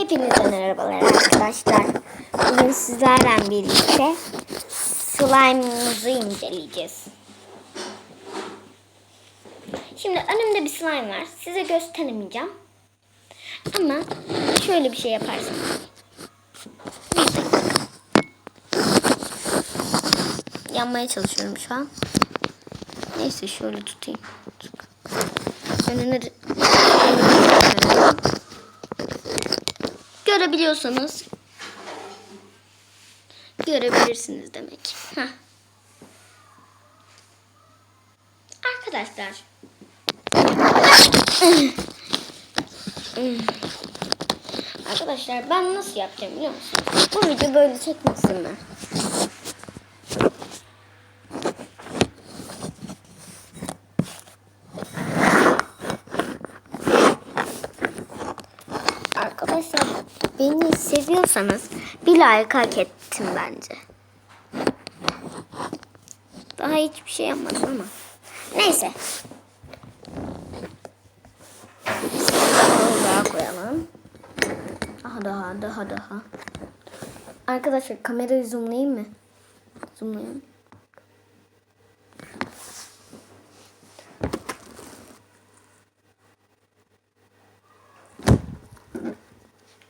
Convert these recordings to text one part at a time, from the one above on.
Hepinize merhabalar arkadaşlar. Bugün sizlerle birlikte slime'ımızı inceleyeceğiz. Şimdi önümde bir slime var. Size gösteremeyeceğim. Ama şöyle bir şey yaparsın. Yanmaya çalışıyorum şu an. Neyse şöyle tutayım. Önüne görebiliyorsanız görebilirsiniz demek. Heh. Arkadaşlar Arkadaşlar ben nasıl yapacağım biliyor musunuz? Bu video böyle çekmesin mi? Arkadaşlar beni seviyorsanız bir like hak ettim bence. Daha hiçbir şey yapmadım ama. Neyse. Daha koyalım. Daha daha daha daha. Arkadaşlar kamerayı zoomlayayım mı? Zoomlayayım.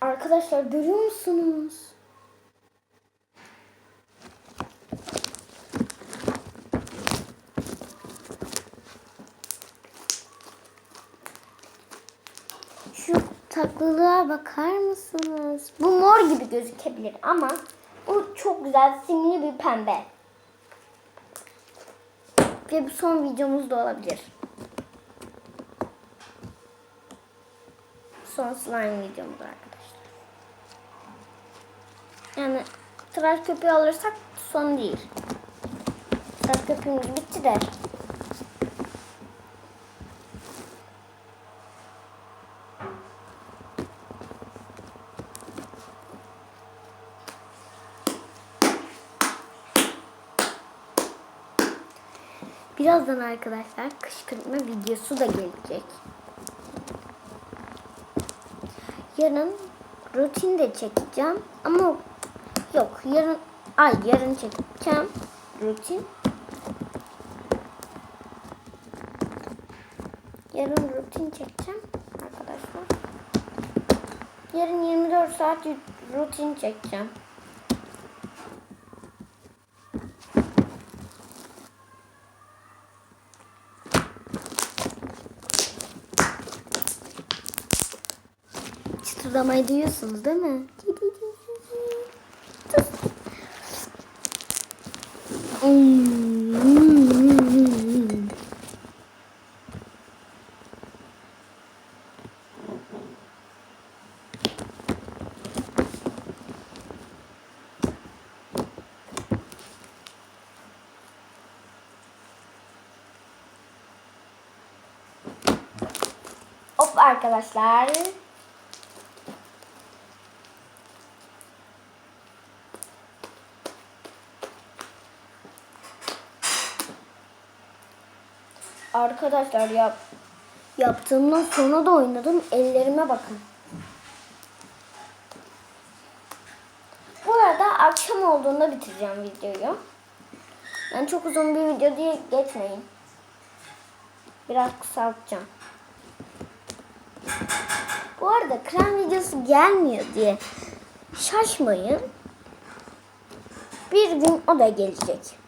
Arkadaşlar görüyor musunuz? Şu taklılığa bakar mısınız? Bu mor gibi gözükebilir ama bu çok güzel simli bir pembe. Ve bu son videomuz da olabilir. Son slime videomuz arkadaşlar. Yani tıraş köpüğü alırsak son değil. Tıraş köpüğümüz bitti de. Birazdan arkadaşlar kışkırtma videosu da gelecek. Yarın rutin de çekeceğim ama yok yarın ay yarın çekeceğim rutin. Yarın rutin çekeceğim arkadaşlar. Yarın 24 saat rutin çekeceğim. Çıtırdamayı duyuyorsunuz değil mi? Hop arkadaşlar. Arkadaşlar yap yaptığımdan sonra da oynadım. Ellerime bakın. Bu arada akşam olduğunda bitireceğim videoyu. Ben çok uzun bir video diye geçmeyin. Biraz kısaltacağım. Bu arada krem videosu gelmiyor diye şaşmayın. Bir gün o da gelecek.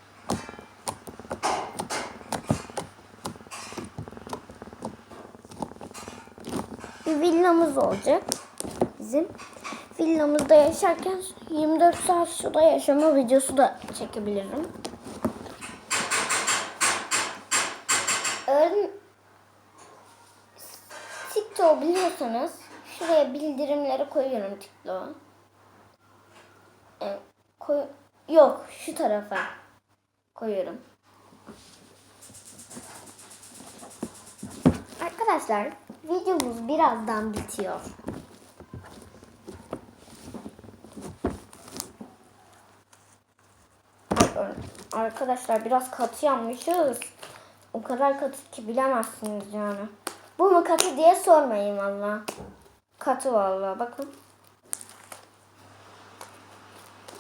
Villamız olacak. Bizim villamızda yaşarken 24 saat suda yaşama videosu da çekebilirim. Öğren TikTok biliyorsanız şuraya bildirimleri koyuyorum TikTok'a. Yani koy Yok şu tarafa koyuyorum. Arkadaşlar Videomuz birazdan bitiyor. Arkadaşlar biraz katı yanmışız. O kadar katı ki bilemezsiniz yani. Bu mu katı diye sormayın valla. Katı valla bakın.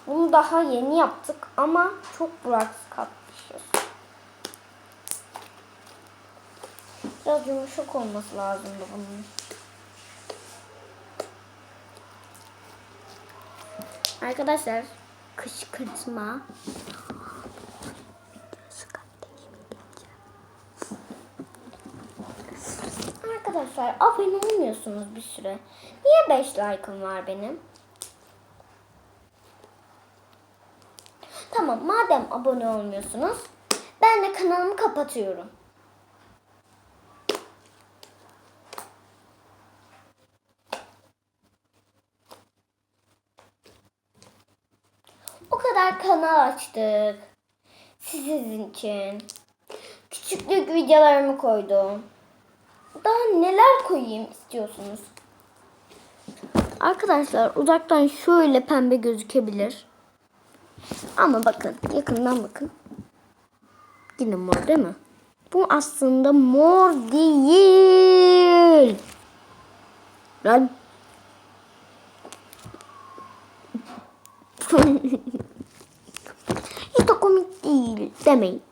Bunu daha yeni yaptık ama çok buraks kattı. Biraz yumuşak olması lazımdı bunun. Arkadaşlar kışkırtma. Arkadaşlar abone olmuyorsunuz bir süre. Niye 5 like'ım var benim? Tamam madem abone olmuyorsunuz ben de kanalımı kapatıyorum. O kadar kanal açtık. Sizin için. Küçüklük videolarımı koydum. Daha neler koyayım istiyorsunuz? Arkadaşlar uzaktan şöyle pembe gözükebilir. Ama bakın yakından bakın. Yine mor değil mi? Bu aslında mor değil. Lan. Hiç de komik değil demeyin.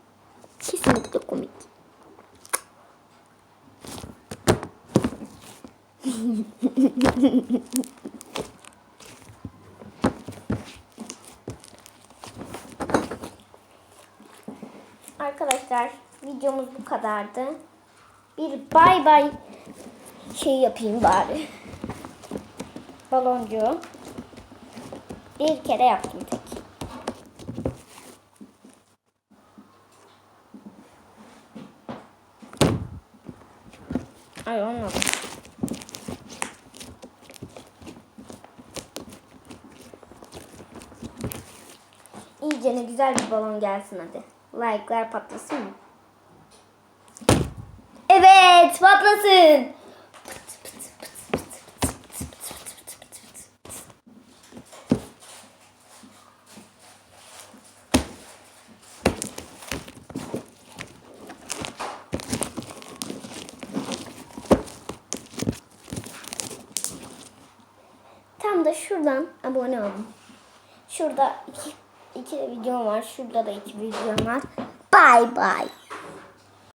Kesinlikle komik. Arkadaşlar videomuz bu kadardı. Bir bay bay şey yapayım bari. Baloncu. Bir kere yaptım tek. Ay olmadı. İyice ne güzel bir balon gelsin hadi. Like'lar patlasın mı? Evet patlasın. Tam da şuradan abone olun. Şurada iki, iki videom var. Şurada da iki videom var. Bye bye.